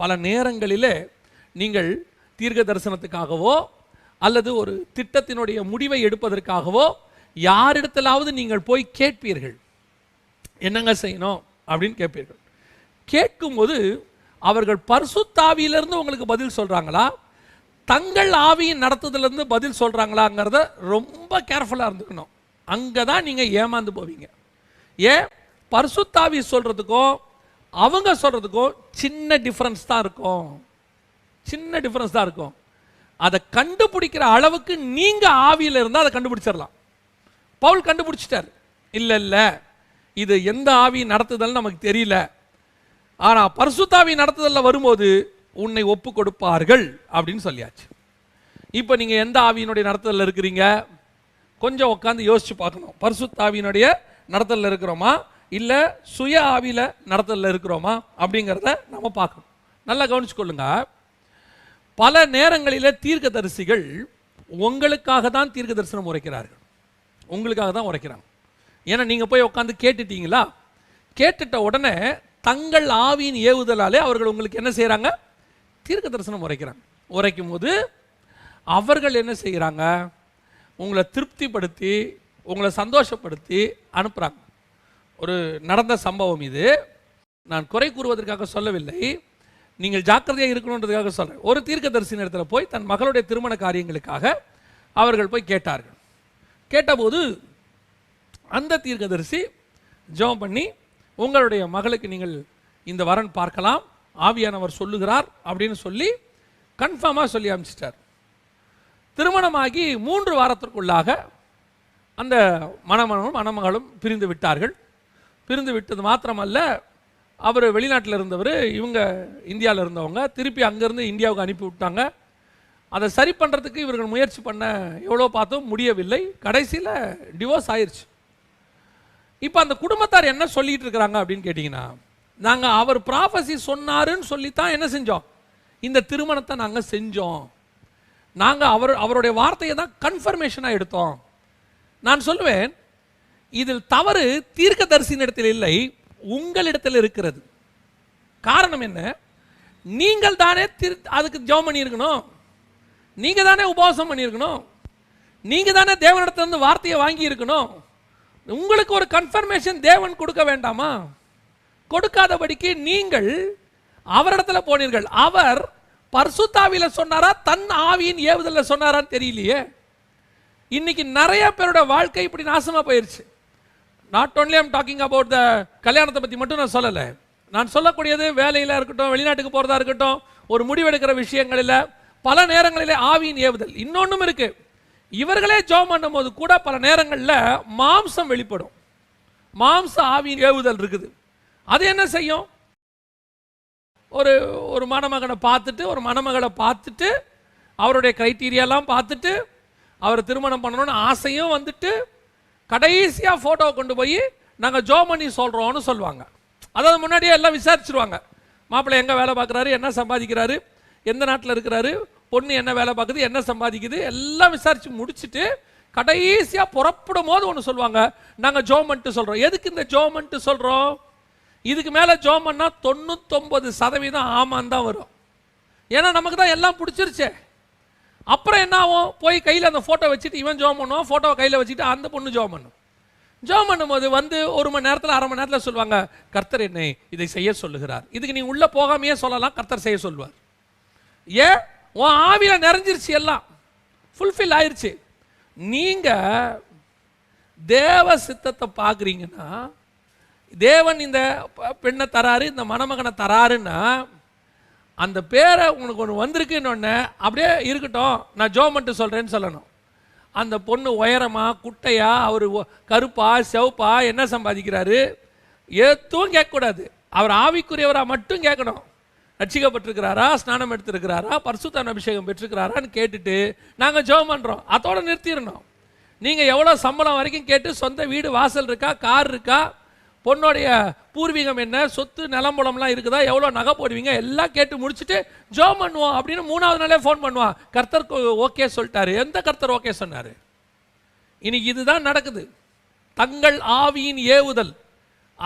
பல நேரங்களிலே நீங்கள் தீர்க்க தரிசனத்துக்காகவோ அல்லது ஒரு திட்டத்தினுடைய முடிவை எடுப்பதற்காகவோ யாரிடத்திலாவது நீங்கள் போய் கேட்பீர்கள். என்னங்க செய்யணும் அப்படின்னு கேட்பீர்கள். கேட்கும்போது அவர்கள் பர்சுத்தாவியிலிருந்து உங்களுக்கு பதில் சொல்கிறாங்களா தங்கள் ஆவியின் நடத்துதலேருந்து பதில் சொல்கிறாங்களாங்கிறத ரொம்ப கேர்ஃபுல்லாக இருந்துக்கணும். அங்கே தான் நீங்கள் ஏமாந்து போவீங்க. ஏன்? பர்சுத்தாவி சொல்கிறதுக்கும் அவங்க சொல்கிறதுக்கும் சின்ன டிஃப்ரென்ஸ் தான் இருக்கும். சின்ன டிஃப்ரென்ஸ் தான் இருக்கும். அதை கண்டுபிடிக்கிற அளவுக்கு நீங்கள் ஆவியில் இருந்தால் அதை கண்டுபிடிச்சிடலாம். பவுல் கண்டுபிடிச்சிட்டார். இல்லை இல்லை. இது எந்த ஆவி நடத்துதல் நமக்கு தெரியல. ஆனால் பரிசுத்தாவி நடத்துதலில் வரும்போது உன்னை ஒப்பு கொடுப்பார்கள் அப்படின்னு சொல்லியாச்சு. இப்போ நீங்கள் எந்த ஆவியினுடைய நடத்துதலில் இருக்கிறீங்க? கொஞ்சம் உட்காந்து யோசிச்சு பார்க்கணும். பரிசுத்தாவியினுடைய நடத்தலில் இருக்கிறோமா? இல்லை சுய ஆவியில் நடத்தலில் இருக்கிறோமா? அப்படிங்கிறத நம்ம பார்க்கணும். நல்லா கவனிச்சுக்கொள்ளுங்க. பல நேரங்களில் தீர்க்கதரிசிகள் உங்களுக்காக தான் தீர்க்க தரிசனம் உரைக்கிறார்கள். உங்களுக்காக தான் உரைக்கிறாங்க. ஏன்னா நீங்கள் போய் உட்காந்து கேட்டுட்டீங்களா? கேட்டுட்ட உடனே தங்கள் ஆவியின் ஏவுதலாலே அவர்கள் உங்களுக்கு என்ன செய்கிறாங்க தீர்க்க தரிசனம் உரைக்கிறாங்க. உரைக்கும் போது அவர்கள் என்ன செய்கிறாங்க உங்களை திருப்திப்படுத்தி உங்களை சந்தோஷப்படுத்தி அனுப்புகிறாங்க ஒரு நடந்த சம்பவம் இது. நான் குறை கூறுவதற்காக சொல்லவில்லை. நீங்கள் ஜாக்கிரதையாக இருக்கணுன்றதுக்காக சொல்கிறேன் ஒரு தீர்க்கதரிசி இடத்துல போய் தன் மகளுடைய திருமண காரியங்களுக்காக அவர்கள் போய் கேட்டார்கள். கேட்டபோது அந்த தீர்க்கதரிசி ஜெபம் பண்ணி உங்களுடைய மகளுக்கு நீங்கள் இந்த வரன் பார்க்கலாம் ஆவியானவர் சொல்லுகிறார் அப்படின்னு சொல்லி கன்ஃபார்மாக சொல்லி அனுப்பிச்சிட்டார். திருமணமாகி மூன்று வாரத்திற்குள்ளாக அந்த மணமனும் மணமகளும் பிரிந்து விட்டார்கள். பிரிந்து விட்டது மாத்திரமல்ல அவர் வெளிநாட்டில் இருந்தவர் இவங்க இந்தியாவில் இருந்தவங்க திருப்பி அங்கேருந்து இந்தியாவுக்கு அனுப்பி விட்டாங்க. அதை சரி பண்ணுறதுக்கு இவர்கள் முயற்சி பண்ண எவ்வளோ பார்த்தும் முடியவில்லை. கடைசியில் டிவோர்ஸ் ஆயிடுச்சு இப்போ அந்த குடும்பத்தார் என்ன சொல்லிகிட்டு இருக்கிறாங்க அப்படின்னு கேட்டிங்கன்னா நாங்கள் அவர் ப்ராஃபஸி சொன்னாருன்னு சொல்லித்தான் என்ன செஞ்சோம்? இந்த திருமணத்தை நாங்கள் செஞ்சோம். நாங்கள் அவர் அவருடைய வார்த்தையை தான் கன்ஃபர்மேஷனாக எடுத்தோம். நான் சொல்லுவேன் இதில் தவறு தீர்க்கதரிசியினிடத்தில் இல்லை உங்களிடத்தில் இருக்கிறது. காரணம் என்ன? நீங்கள் தானே திரு அதுக்கு ஜெபம் பண்ணியிருக்கணும். நீங்கள் தானே உபவாசம் பண்ணியிருக்கணும். நீங்கள் தானே தேவனிடத்திலிருந்து வார்த்தையை வாங்கி இருக்கணும் உங்களுக்கு ஒரு கன்ஃபர்மேஷன் தேவன் கொடுக்க வேண்டாமா? கொடுக்காதபடிக்கு நீங்கள் அவரிடத்துல போனீர்கள். அவர் பர்சுத்தாவில சொன்னாரா? தன் ஆவியின் ஏவுதலில் சொன்னாரான்னு தெரியலையே. இன்னைக்கு நிறைய பேரோட வாழ்க்கை இப்படி நாசமாக போயிடுச்சு not only I'm talking about the கல்யாணத்தை பற்றி மட்டும் நான் சொல்லலை. நான் சொல்லக்கூடியது வேலையில் இருக்கட்டும் வெளிநாட்டுக்கு போகிறதா இருக்கட்டும் ஒரு முடிவெடுக்கிற விஷயங்களில் பல நேரங்களிலே ஆவியின் ஏவுதல் இன்னொன்றும் இருக்கு. இவர்களே ஜோம் பண்ணும்போது கூட பல நேரங்களில் மாம்சம் வெளிப்படும். மாம்ச ஆவியின் ஏவுதல் இருக்குது. அது என்ன செய்யும்? ஒரு ஒரு மணமகனை பார்த்துட்டு ஒரு மணமகளை பார்த்துட்டு அவருடைய க்ரைட்டீரியாலாம் பார்த்துட்டு அவரை திருமணம் பண்ணணும்னு ஆசையும் வந்துட்டு கடைசியாக ஃபோட்டோவை கொண்டு போய் நாங்கள் ஜோ பண்ணி சொல்கிறோம்னு சொல்லுவாங்க. அதாவது முன்னாடியே எல்லாம் விசாரிச்சிருவாங்க. மாப்பிள்ளை எங்கே வேலை பார்க்குறாரு என்ன சம்பாதிக்கிறாரு எந்த நாட்டில் இருக்கிறாரு பொண்ணு என்ன வேலை பார்க்குது என்ன சம்பாதிக்குது எல்லாம் விசாரித்து முடிச்சுட்டு கடைசியாக புறப்படும் போது ஒன்று சொல்லுவாங்க நாங்கள் ஜோமன்ட்டு சொல்கிறோம் எதுக்கு இந்த ஜோ சொல்கிறோம் இதுக்கு மேலே ஜோமன்னா தொண்ணூத்தொம்பது சதவீதம் ஆமான் தான் வரும். ஏன்னா நமக்கு தான் எல்லாம் பிடிச்சிருச்சே. அப்புறம் என்ன ஆகும்? போய் கையில் அந்த ஃபோட்டோ வச்சுட்டு இவன் ஜோம் பண்ணுவான் ஃபோட்டோவை கையில் வச்சுட்டு அந்த பொண்ணு ஜோம் பண்ணும். ஜோம் பண்ணும்போது வந்து ஒரு மணி நேரத்தில் அரை மணி நேரத்தில் சொல்லுவாங்க கர்த்தர் என்னை இதை செய்ய சொல்லுகிறார். இதுக்கு நீ உள்ளே போகாமையே சொல்லலாம் கர்த்தர் செய்ய சொல்லுவார். ஏன்? உன் ஆவியில் நிறைஞ்சிருச்சு எல்லாம். ஃபுல்ஃபில் ஆயிடுச்சு நீங்கள் தேவ சித்தத்தை பார்க்குறீங்கன்னா தேவன் இந்த பெண்ணை தராரு இந்த மணமகனை தராருன்னா அந்த பேரை உனக்கு ஒன்று வந்திருக்குன்னு அப்படியே இருக்கட்டும் நான் ஜோ மட்டும் சொல்கிறேன்னு சொல்லணும். அந்த பொண்ணு உயரமா குட்டையா அவர் கருப்பா செவப்பா என்ன சம்பாதிக்கிறாரு? எதுவும் கேட்கக்கூடாது. அவர் ஆவிக்குரியவராக மட்டும் கேட்கணும். ரட்சிக்கப்பட்டிருக்கிறாரா ஸ்நானம் எடுத்திருக்கிறாரா பரிசுத்தான அபிஷேகம் பெற்றிருக்கிறாரான்னு கேட்டுட்டு நாங்கள் ஜெபம் பண்ணுறோம் அதோடு நிறுத்திடணும். நீங்கள் எவ்வளோ சம்பளம் வரைக்கும் கேட்டு சொந்த வீடு வாசல் இருக்கா கார் இருக்கா பொண்ணுடைய பூர்வீகம் என்ன? சொத்து நிலம்புலம்லாம் இருக்குதா? எவ்வளோ நகை போடுவீங்க? எல்லாம் கேட்டு முடிச்சுட்டு ஜெபம் பண்ணுவோம் அப்படின்னு மூணாவது நாளே ஃபோன் பண்ணுவான் கர்த்தர் ஓகே சொல்லிட்டாரு. எந்த கர்த்தர் ஓகே சொன்னார்? இன்னைக்கு இதுதான் நடக்குது. தங்கள் ஆவியின் ஏவுதல்.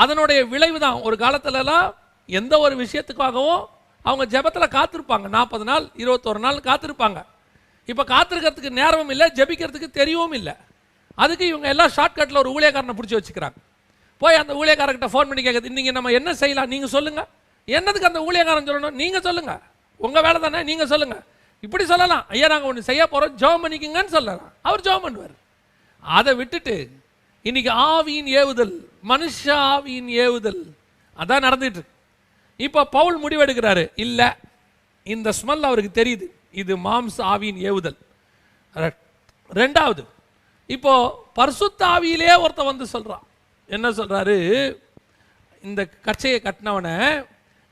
அதனுடைய விளைவு தான் ஒரு காலத்துலலாம் எந்த ஒரு விஷயத்துக்காகவும் அவங்க ஜபத்தில் காத்திருப்பாங்க. நாற்பது நாள் இருபத்தொரு நாள் காத்திருப்பாங்க. இப்போ காத்திருக்கிறதுக்கு நேரமும் இல்லை ஜெபிக்கிறதுக்கு தெரியவும் இல்லை. அதுக்கு இவங்க எல்லாம் ஷார்ட்கட்டில் ஒரு ஊழியக்காரனை பிடிச்சி வச்சுக்கிறாங்க. போய் அந்த ஊழியக்காரர்கிட்ட ஃபோன் பண்ணி கேட்குது நீங்கள் நம்ம என்ன செய்யலாம்? நீங்கள் சொல்லுங்கள் என்னதுக்கு அந்த ஊழியக்காரன் சொல்லணும்? நீங்கள் சொல்லுங்கள் உங்கள் வேலை தானே? நீங்கள் சொல்லுங்கள் இப்படி சொல்லலாம். ஐயா நாங்கள் ஒன்று செய்ய போகிறோம் ஜோம் பண்ணிக்கிங்கன்னு சொல்லலாம். அவர் ஜோம் பண்ணுவார். அதை விட்டுட்டு இன்னைக்கு ஆவியின் ஏவுதல் மனுஷ ஆவியின் ஏவுதல். அதான் நடந்துட்டு இப்போ பவுல் முடிவெடுக்கிறாரு. இல்லை இந்த ஸ்மெல் அவருக்கு தெரியுது. இது மாம்ச ஆவியின் ஏவுதல். ரெண்டாவது இப்போ பர்சுத்த ஆவியிலே ஒருத்தன் வந்து சொல்கிறான் என்ன சொல்றாரு? இந்த கச்சையை கட்டினவனை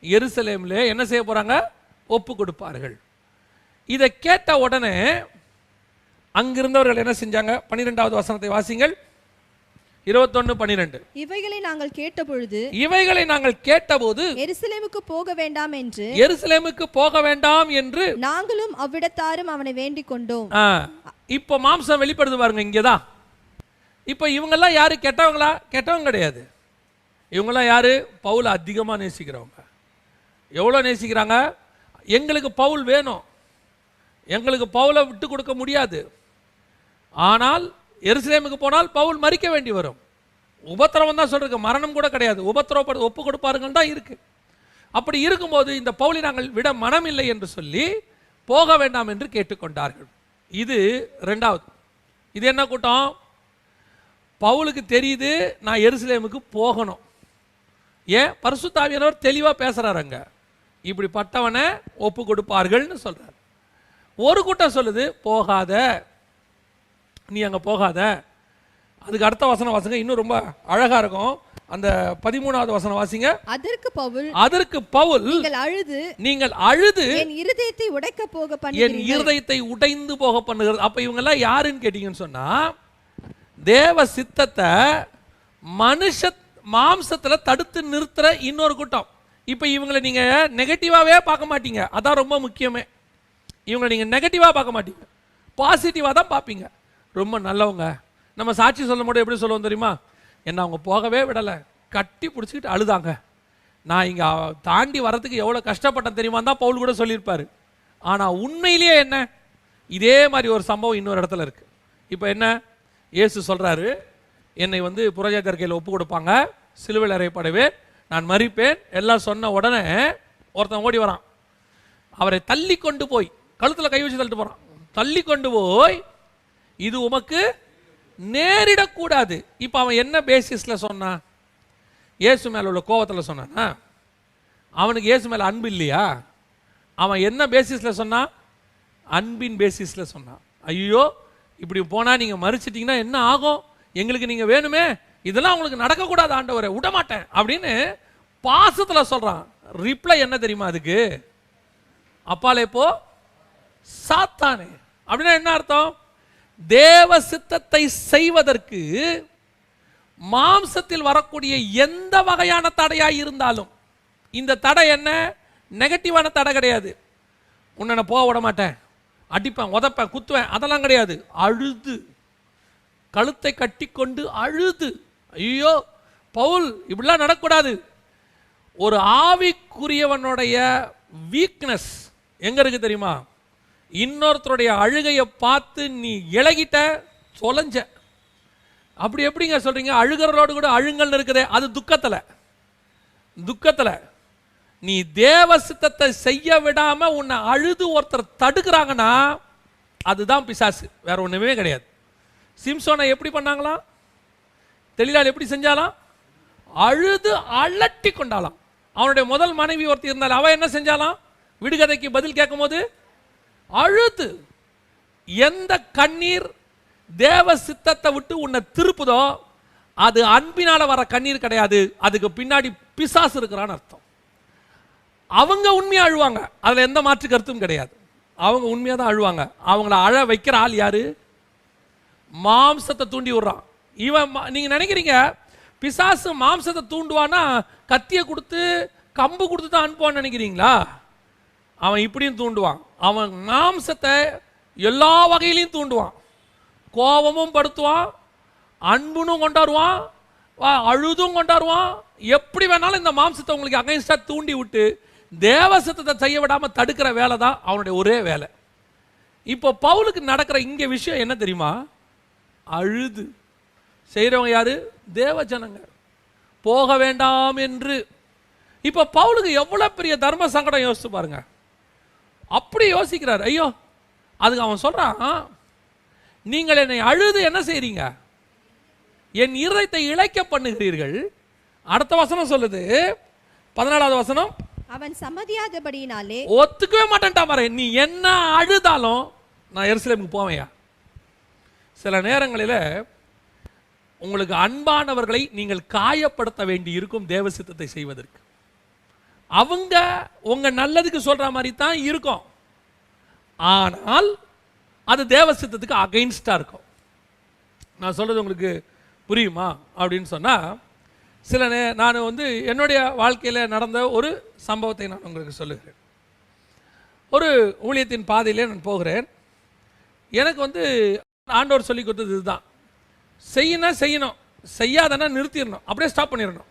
எருசலேம்ல என்ன செய்ய போறாங்க? ஒப்பு கொடுப்பார்கள். இதை கேட்ட உடனே அங்கிருந்தவர்கள் என்ன செஞ்சாங்க? பன்னிரெண்டாவது வசனத்தை வாசிங்கள். இருபத்தொன்னு பன்னிரெண்டு. இவைகளை நாங்கள் கேட்டபொழுது இவைகளை நாங்கள் கேட்டபோது எருசலேமுக்கு போக வேண்டாம் என்று எருசலேமுக்கு போக வேண்டாம் என்று நாங்களும் அவ்விடத்தாரும் அவனை வேண்டிக் கொண்டோம். இப்போ மாம்சம் வெளிப்படுது பாருங்க இங்கதான். இப்போ இவங்கெல்லாம் யார்? கெட்டவங்களா? கெட்டவங்க கிடையாது. இவங்கெல்லாம் யார்? பவுல் அதிகமாக நேசிக்கிறவங்க. எவ்வளோ நேசிக்கிறாங்க? எங்களுக்கு பவுல் வேணும். எங்களுக்கு பவுலை விட்டு கொடுக்க முடியாது. ஆனால் எருசலேமுக்கு போனால் பவுல் மறிக்க வேண்டி வரும். உபத்திரவம் தான் சொல்றதுக்கு. மரணம் கூட கிடையாது. உபத்திரவப்படு ஒப்பு கொடுப்பாருங்கள் தான் இருக்குது அப்படி இருக்கும்போது இந்த பவுலை நாங்கள் விட மனமில்லை என்று சொல்லி போக வேண்டாம் என்று கேட்டுக்கொண்டார்கள். இது ரெண்டாவது. இது என்ன கூட்டம்? பவுலுக்கு தெரியுது நான் எருசலேமுக்கு போகணும். ஏன்? பரிசுத்தாவியானவர் தெளிவாக பேசுறாரு அங்க. இப்படிப்பட்டவனை ஒப்பு கொடுப்பார்கள்னு சொல்றார். ஒரு கூட்டம் சொல்லுது போகாத. நீ அங்க போகாத. அதுக்கு அடுத்த வசனம் வாசிங்க. இன்னும் ரொம்ப அழகா இருக்கும். அந்த பதிமூணாவது வசனம் வாசிங்க. அதற்கு பவுல் அதற்கு பவுல் நீங்கள் அழுது. நீங்கள் அழுது. என் இருதயத்தை உடைக்க போக என் பண்ணுகிறீர்கள். இருதயத்தை உடைந்து போக பண்ணுகிறது. அப்ப இவங்க எல்லாம் யாருன்னு கேட்டீங்கன்னு சொன்னா தேவ சித்தத்தை மனுஷ மாம்சத்தில் தடுத்து நிறுத்துற இன்னொரு கூட்டம். இப்போ இவங்களை நீங்கள் நெகட்டிவாகவே பார்க்க மாட்டீங்க. அதான் ரொம்ப முக்கியமே. இவங்களை நீங்கள் நெகட்டிவாக பார்க்க மாட்டீங்க. பாசிட்டிவாக தான் பார்ப்பீங்க. ரொம்ப நல்லவங்க. நம்ம சாட்சி சொல்லும் போது எப்படி சொல்லுவோம் தெரியுமா? என்ன அவங்க போகவே விடலை. கட்டி பிடிச்சிக்கிட்டு அழுதாங்க. நான் இங்கே தாண்டி வரதுக்கு எவ்வளோ கஷ்டப்பட்டேன் தெரியுமா தான் பவுல் கூட சொல்லியிருப்பார். ஆனால் உண்மையிலேயே என்ன? இதே மாதிரி ஒரு சம்பவம் இன்னொரு இடத்துல இருக்குது இப்போ என்ன? இயேசு சொல்கிறாரு என்னை வந்து புரஜாதர் கையில் ஒப்பு கொடுப்பாங்க சிலுவையில் அறையப்படுவேன் நான் மறிப்பேன் எல்லாம் சொன்ன உடனே ஒருத்தன் ஓடி வரான். அவரை தள்ளி கொண்டு போய் கழுத்தில் கை வச்சு தள்ளிட்டு போகிறான் தள்ளி கொண்டு போய் இது உமக்கு நேரிடக்கூடாது. இப்போ அவன் என்ன பேசிஸில் சொன்னான்? இயேசு மேலே உள்ள கோவத்தில் சொன்னானா? அவனுக்கு இயேசு மேலே அன்பு இல்லையா? அவன் என்ன பேசிஸில் சொன்னான்? அன்பின் பேசிஸில் சொன்னான். ஐயோ இப்படி போனால் நீங்கள் மறிச்சிட்டிங்கன்னா என்ன ஆகும்? எங்களுக்கு நீங்கள் வேணுமே? இதெல்லாம் உங்களுக்கு நடக்கக்கூடாது ஆண்டவரை. விட மாட்டேன் அப்படின்னு பாசத்தில் சொல்கிறான் ரிப்ளை என்ன தெரியுமா அதுக்கு? அப்பாலே போ சாத்தானே. அப்படின்னா என்ன அர்த்தம்? தேவ சித்தத்தை செய்வதற்கு மாம்சத்தில் வரக்கூடிய எந்த வகையான தடையாக இருந்தாலும் இந்த தடை என்ன? நெகட்டிவான தடை கிடையாது. உன்னை போக விட மாட்டேன். அடிப்பேன் உதப்பேன் குத்துவேன். அதெல்லாம் கிடையாது. அழுது. கழுத்தை கட்டிக்கொண்டு அழுது. ஐயோ பவுல் இப்படிலாம் நடக்கக்கூடாது ஒரு ஆவிக்குரியவனுடைய வீக்னஸ் எங்க இருக்கு தெரியுமா? இன்னொருத்தருடைய அழுகையை பார்த்து நீ இழகிட்ட தொலைஞ்ச. அப்படி எப்படிங்க சொல்றீங்க? அழுகிறவரோடு கூட அழுங்கல் இருக்குதே. அது துக்கத்தில். துக்கத்தில். நீ தேவ சித்தத்தை செய்ய விடாம உன்னை அழுது ஒருத்தர் தடுக்கிறாங்கன்னா அதுதான் பிசாசு. வேற ஒண்ணுமே கிடையாது. சிம்சோனை எப்படி பண்ணாங்களாம்? தெளிலால் எப்படி செஞ்சாலாம்? அழுது அலட்டி கொண்டாலாம். அவனுடைய முதல் மனைவி ஒருத்தி இருந்தால் அவன் என்ன செஞ்சாலாம்? விடுகதைக்கு பதில் கேட்கும்போது அழுது. எந்த கண்ணீர் தேவ சித்தத்தை விட்டு உன்னை திருப்புதோ அது அன்பினால வர கண்ணீர் கிடையாது. அதுக்கு பின்னாடி பிசாசு இருக்கிறான்னு அர்த்தம். அவங்க உண்மையாக அழுவாங்க. அதில் எந்த மாற்று கருத்தும் கிடையாது. அவங்க உண்மையாக தான் அழுவாங்க. அவங்கள அழ வைக்கிற ஆள் யாரு? மாம்சத்தை தூண்டி விடுறான். இவன் ம- நினைக்கிறீங்க பிசாசு மாம்சத்தை தூண்டுவானா கத்தியை கொடுத்து கம்பு கொடுத்து தான் அனுப்புவான்னு நினைக்கிறீங்களா? அவன் இப்படியும் தூண்டுவான். அவன் மாம்சத்தை எல்லா வகையிலையும் தூண்டுவான். கோபமும் படுத்துவான் அன்புனும் கொண்டாடுவான் வா- அழுதும் கொண்டாடுவான். எப்படி வேணாலும் இந்த மாம்சத்தை உங்களுக்கு அகைன்ஸ்டாக தூண்டி விட்டு தேவசத்தத்தை செய்ய விடாமல் தடுக்கிற வேலை தான் அவனுடைய ஒரே வேலை. இப்போ பவுலுக்கு நடக்கிற இங்கே விஷயம் என்ன தெரியுமா? அழுது. செய்கிறவங்க யார்? தேவ ஜனங்க போக வேண்டாம் என்று. இப்போ பவுலுக்கு எவ்வளோ பெரிய தர்ம சங்கடம் யோசிச்சு பாருங்க. அப்படி யோசிக்கிறார். ஐயோ அதுக்கு அவன் சொல்கிறான் நீங்கள் என்னை அழுது என்ன செய்கிறீங்க என் இருதயத்தை இழைக்க பண்ணுகிறீர்கள். அடுத்த வசனம் சொல்லுது. பதினாலாவது வசனம் அவன் சம்மதியாதபடியினாலே ஒத்துக்கவே மாட்டேன்டா பாரு. நீ என்ன அழுதாலும் நான் எருசலேமுக்கு போவேயா சில நேரங்களில் உங்களுக்கு அன்பானவர்களை நீங்கள் காயப்படுத்த வேண்டி இருக்கும் தேவ சித்தத்தை செய்வதற்கு. அவங்க உங்க நல்லதுக்கு சொல்ற மாதிரி தான் இருக்கும். ஆனால் அது தேவ சித்தத்துக்கு அகைன்ஸ்டாக இருக்கும். நான் சொல்றது உங்களுக்கு புரியுமா? அப்படின்னு சொன்னால் சில நே நான் வந்து என்னுடைய வாழ்க்கையில் நடந்த ஒரு சம்பவத்தை நான் உங்களுக்கு சொல்லுகிறேன். ஒரு ஊழியத்தின் பாதையிலே நான் போகிறேன். எனக்கு வந்து ஆண்டோர் சொல்லி கொடுத்தது இதுதான். செய்யணும் செய்யணும் செய்யாதனா நிறுத்திடணும் அப்படியே ஸ்டாப் பண்ணிடணும்.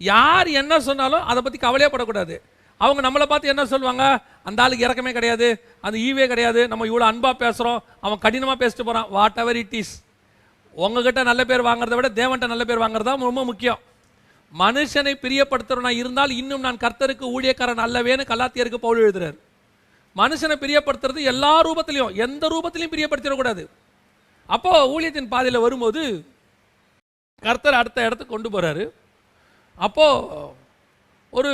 யார் என்ன சொன்னாலும் அதை பற்றி கவலையே படக்கூடாது. அவங்க நம்மளை பார்த்து என்ன சொல்லுவாங்க? அந்த ஆளுக்கு இறக்கமே கிடையாது அந்த ஈவே கிடையாது நம்ம இவ்வளோ அன்பாக பேசுகிறோம் அவன் கடினமாக பேசிட்டு போகிறான் வாட் எவர் இட் இஸ் உங்ககிட்ட நல்ல பேர் வாங்குறத விட தேவன்கிட்ட நல்ல பேர் வாங்குறது தான் ரொம்ப முக்கியம். மனுஷனை பிரியப்படுத்துறவனா இருந்தால் இன்னும் நான் கர்த்தருக்கு ஊழியக்காரன் அல்லவேன்னு கல்லாத்தியருக்கு பவுல் எழுதுறாரு. மனுஷனை பிரியப்படுத்துறது எல்லா ரூபத்திலையும் எந்த ரூபத்திலையும் பிரியப்படுத்திடக்கூடாது. அப்போ ஊழியத்தின் பாதையில் வரும்போது கர்த்தர் அடுத்த இடத்துக்கு கொண்டு போகிறாரு அப்போ ஒரு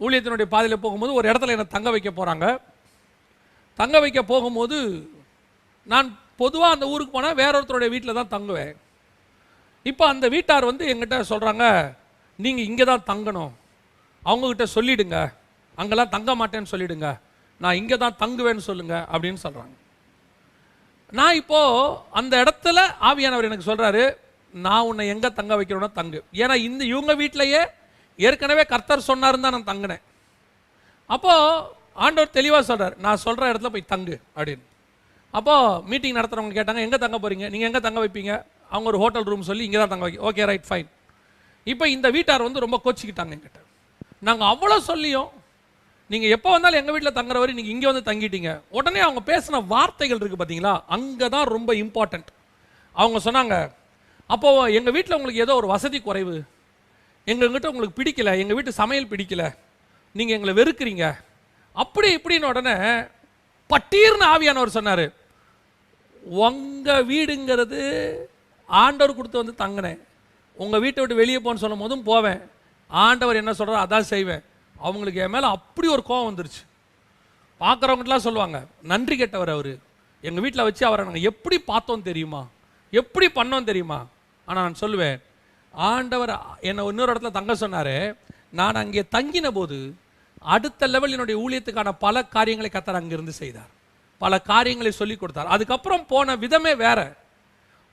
ஊழியத்தினுடைய பாதையில் போகும்போது ஒரு இடத்துல என்னை தங்க வைக்க போகிறாங்க தங்க வைக்க போகும்போது நான் பொதுவாக அந்த ஊருக்கு போனால் வேற ஒருத்தருடைய வீட்டில் தான் தங்குவேன். இப்போ அந்த வீட்டார் வந்து எங்கிட்ட சொல்கிறாங்க நீங்கள் இங்கே தான் தங்கணும். அவங்கக்கிட்ட சொல்லிவிடுங்க அங்கெல்லாம் தங்க மாட்டேன்னு சொல்லிவிடுங்க நான் இங்கே தான் தங்குவேன்னு சொல்லுங்கள் அப்படின்னு சொல்கிறாங்க நான் இப்போது அந்த இடத்துல ஆவியானவர் எனக்கு சொல்கிறாரு நான் உன்னை எங்கே தங்க வைக்கிறோன்னா தங்கு. ஏன்னா இந்த இவங்க வீட்டிலையே ஏற்கனவே கர்த்தர் சொன்னாருன்னு தான் நான் தங்கினேன். அப்போது ஆண்டவர் தெளிவாக சொல்கிறார் நான் சொல்கிற இடத்துல போய் தங்கு அப்படின்னு. அப்போது மீட்டிங் நடத்துறவங்க கேட்டாங்க எங்கே தங்க போகிறீங்க நீங்கள் எங்கே தங்க வைப்பீங்க? அவங்க ஒரு ஹோட்டல் ரூம் சொல்லி இங்கே தான் தங்க வைக்க ஓகே ரைட் ஃபைன் இப்போ இந்த வீட்டார் வந்து ரொம்ப கோச்சிக்கிட்டாங்க என்கிட்ட. நாங்கள் அவ்வளோ சொல்லியும் நீங்கள் எப்போ வந்தாலும் எங்கள் வீட்டில் தங்குற வரை நீங்கள் இங்கே வந்து தங்கிட்டீங்க. உடனே அவங்க பேசின வார்த்தைகள் இருக்குது பார்த்தீங்களா அங்கே தான் ரொம்ப இம்பார்ட்டண்ட் அவங்க சொன்னாங்க அப்போது எங்கள் வீட்டில் உங்களுக்கு ஏதோ ஒரு வசதி குறைவு. எங்கள்கிட்ட உங்களுக்கு பிடிக்கல. எங்கள் வீட்டு சமையல் பிடிக்கல. நீங்கள் எங்களை வெறுக்கிறீங்க. அப்படி இப்படின்னு உடனே பட்டீர்னு ஆவியானவர் சொன்னார். உங்கள் வீடுங்கிறது ஆண்டவர் கொடுத்து வந்து தங்கினேன். உங்கள் வீட்டை விட்டு வெளியே போன்னு சொல்லும் போதும் போவேன். ஆண்டவர் என்ன சொல்கிறார் அதான் செய்வேன். அவங்களுக்கு என் மேலே அப்படி ஒரு கோவம் வந்துருச்சு. பார்க்குறவங்கலாம் சொல்லுவாங்க நன்றி கெட்டவர் அவர். எங்கள் வீட்டில் வச்சு அவரை நாங்கள் எப்படி பார்த்தோம் தெரியுமா? எப்படி பண்ணோம் தெரியுமா? ஆனால் நான் சொல்லுவேன் ஆண்டவர் என்னை இன்னொரு இடத்துல தங்க சொன்னார். நான் அங்கே தங்கின போது அடுத்த லெவல் என்னுடைய ஊழியத்துக்கான பல காரியங்களை கத்தர் அங்கிருந்து செய்தார். பல காரியங்களை சொல்லி கொடுத்தார். அதுக்கப்புறம் போன விதமே வேறு.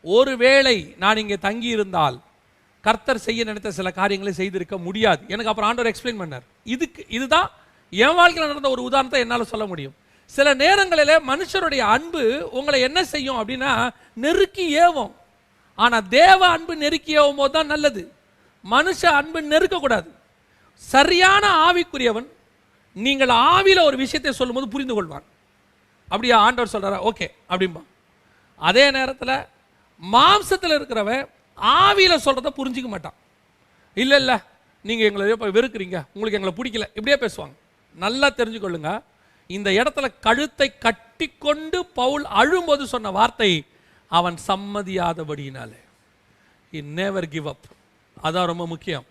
ஒருவேளை நான் இங்கே தங்கி இருந்தால் கர்த்தர் செய்ய நினைத்த சில காரியங்களை செய்திருக்க முடியாது. எனக்கு அப்புறம் ஆண்டவர் எக்ஸ்பிளைன் பண்ணார். இதுக்கு இதுதான் என் வாழ்க்கையில் நடந்த ஒரு உதாரணத்தை என்னால் சொல்ல முடியும். சில நேரங்களில் மனுஷருடைய அன்பு உங்களை என்ன செய்யும் அப்படின்னா நெருக்கி ஏவும். ஆனால் தேவ அன்பு நெருக்கி ஏவும் போது தான் நல்லது. மனுஷ அன்பு நெருக்கக்கூடாது. சரியான ஆவிக்குரியவன் நீங்கள் ஆவியில் ஒரு விஷயத்தை சொல்லும்போது புரிந்து கொள்வான். அப்படியா ஆண்டவர் சொல்கிறாரா ஓகே அப்படிம்பா. அதே நேரத்தில் மாம்சத்தில் இருக்கிறவன் ஆவியில் சொல்கிறத புரிஞ்சுக்க மாட்டான். இல்லை இல்லை நீங்கள் எங்களை இப்போ வெறுக்கிறீங்க. உங்களுக்கு எங்களை பிடிக்கல. இப்படியே பேசுவாங்க. நல்லா தெரிஞ்சுக்கொள்ளுங்க. இந்த இடத்துல கழுத்தை கட்டிக்கொண்டு பவுல் அழும்போது சொன்ன வார்த்தை அவன் சம்மதியாதபடியினாலே. He நேவர் கிவ் அப் அதான் ரொம்ப முக்கியம்.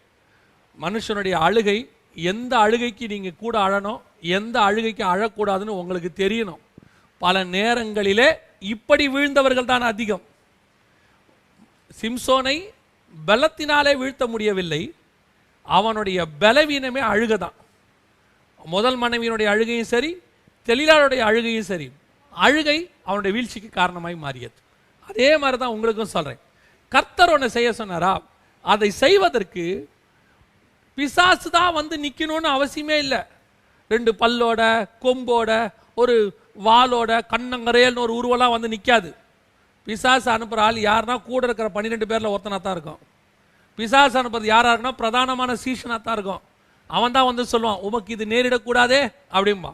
மனுஷனுடைய அழுகை எந்த அழுகைக்கு நீங்கள் கூட அழணும் எந்த அழுகைக்கு அழக்கூடாதுன்னு உங்களுக்கு தெரியணும். பல நேரங்களிலே இப்படி வீழ்ந்தவர்கள் தான் அதிகம். சிம்சோனை பலத்தினாலே வீழ்த்த முடியவில்லை. அவனுடைய பலவீனமே அழுகதான். முதல் மனைவியினுடைய அழுகையும் சரி தெளிலாளுடைய அழுகையும் சரி அழுகை அவனுடைய வீழ்ச்சிக்கு காரணமாய் மாறியது. அதே மாதிரி தான் உங்களுக்கும் சொல்கிறேன் கர்த்தர் ஒன்று செய்ய சொன்னாரா? அதை செய்வதற்கு பிசாசு தான் வந்து நிற்கணும்னு அவசியமே இல்லை. ரெண்டு பல்லோட கொம்போட ஒரு வாளோட கண்ணங்கரையல்னு ஒரு உருவெல்லாம் வந்து நிற்காது பிசாசு அனுப்புகிற ஆள் யாருன்னா கூட இருக்கிற பன்னிரெண்டு பேரில் ஒருத்தனாக தான் இருக்கும். பிசாசு அனுப்புறது யாராக இருக்குன்னா பிரதானமான சீஷனாக தான் இருக்கும். அவன் தான் வந்து சொல்லுவான் உமக்கு இது நேரிடக்கூடாதே அப்படிம்பா.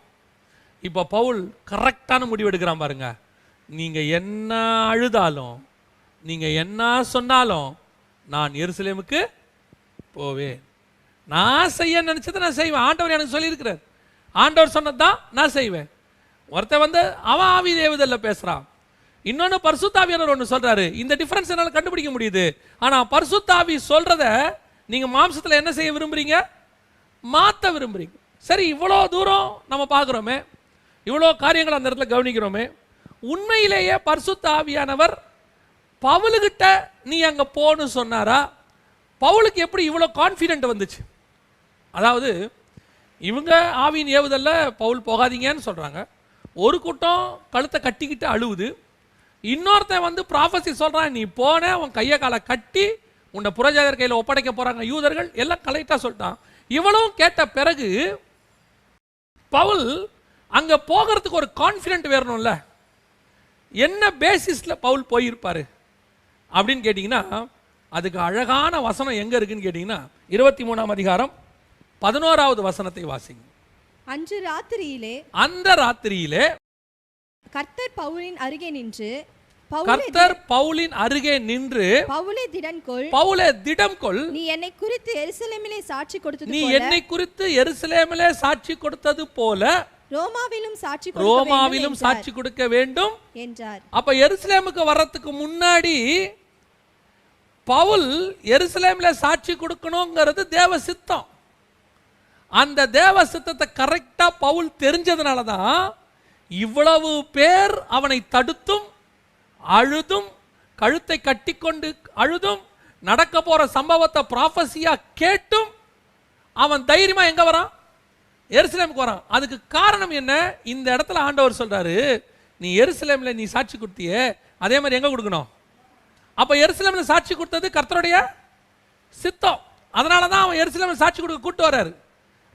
இப்போ பவுல் கரெக்டான முடிவு எடுக்கிறான் பாருங்க. நீங்கள் என்ன அழுதாலும் நீங்கள் என்ன சொன்னாலும் நான் எருசலேமுக்கு போவேன். நான் செய்ய நினச்சதை நான் செய்வேன். ஆண்டவர் எனக்கு சொல்லியிருக்கிறார். ஆண்டவர் சொன்னது தான் நான் செய்வேன். ஒருத்தன் வந்து அவன் ஆவி தேவதில் பேசுகிறான் இன்னொன்னு பரிசுத்தாவியானவர் ஒன்று சொல்றாரு. இந்த டிஃபரன்ஸ் என்னால் கண்டுபிடிக்க முடியுது. ஆனா பரிசுத்தாவி சொல்றத நீங்க மாம்சத்தில் என்ன செய்ய விரும்புறீங்க? மாற்ற விரும்புறீங்க. சரி இவ்வளோ தூரம் நம்ம பார்க்குறோமே. இவ்வளோ காரியங்கள் அந்த இடத்துல கவனிக்கிறோமே. உண்மையிலேயே பரிசுத்தாவியானவர் பவுலுகிட்ட நீ அங்கே போன்னு சொன்னாரா? பவுலுக்கு எப்படி இவ்வளோ கான்ஃபிடென்ட் வந்துச்சு? அதாவது இவங்க ஆவியின் ஏவுதல்ல பவுல் போகாதீங்கன்னு சொல்கிறாங்க ஒரு கூட்டம் கழுத்தை கட்டிக்கிட்டு அழுவுது. இன்னொருத்தன் வந்து ப்ராஃபஸி சொல்றான் நீ போன உன் கையை காலை கட்டி உன்னை புறஜாதர் கையில் ஒப்படைக்க போறாங்க யூதர்கள் எல்லாம் கலெக்டாக சொல்லிட்டான். இவ்வளவும் கேட்ட பிறகு பவுல் அங்க போகிறதுக்கு ஒரு கான்ஃபிடென்ட் வேணும்ல. என்ன பேசிஸ்ல பவுல் போயிருப்பாரு? அப்படின்னு கேட்டிங்கன்னா அதுக்கு அழகான வசனம் எங்க இருக்குன்னு கேட்டிங்கன்னா இருபத்தி மூணாம் அதிகாரம் பதினோராவது வசனத்தை வாசிங்க. அன்று ராத்திரியிலே அந்த ராத்திரியிலே கர்த்தர் பவுலின் அருகே நின்று கர்த்தர் பவுலின் அருகே நின்று பவுலே திடன்கொள் பவுலே திடம் கொள் நீ என்னை குறித்து எருசலேமிலே சாட்சி கொடுத்தது நீ என்னை குறித்து எருசலேமிலே சாட்சி கொடுத்தது போல ரோமாவிலும் சாட்சி ரோமாவிலும் சாட்சி கொடுக்க வேண்டும் என்றார். என்றார். அப்ப எருசலேமுக்கு வர்றதுக்கு முன்னாடி பவுல் எருசலேம்ல சாட்சி கொடுக்கணுங்கிறது தேவ சித்தம். அந்த தேவ சித்தத்தை கரெக்டா பவுல் தெரிஞ்சதுனால தான் இவ்வளவு பேர் அவனை தடுத்தும் அழுதும் கழுத்தை கட்டிக்கொண்டு அழுதும் நடக்க போற சம்பவத்தை ப்ராஃபஸியா கேட்டும் அவன் தைரியமா எங்க வரான்? எருசலேமுக்கு வரான். அதுக்கு காரணம் என்ன? இந்த இடத்துல ஆண்டவர் சொல்றாரு நீ எருசலேம்ல நீ சாட்சி கொடுத்தியே அதே மாதிரி எங்க கொடுக்கணும்? அப்ப எருசலேம்ல சாட்சி கொடுத்தது கர்த்தருடைய சித்தம். அதனால தான் அவன் எருசலேம்ல சாட்சி கொடுக்க கூட்டு வர்றாரு.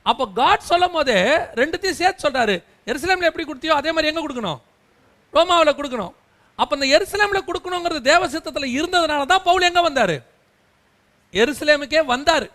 அப்போ காட் சொல்லும் போதே ரெண்டுத்தையும் சேர்த்து சொல்றாரு. எருசலேம்ல எப்படி கொடுத்தியோ அதே மாதிரி எங்க கொடுக்கணும்? ரோமாவில் கொடுக்கணும். அப்ப இந்த எருசலேம்ல கொடுக்கணுங்கிறது தேவசித்தத்தில் இருந்ததுனால தான் பவுல் எங்க வந்தாரு? எருசலேமுக்கே வந்தாரு.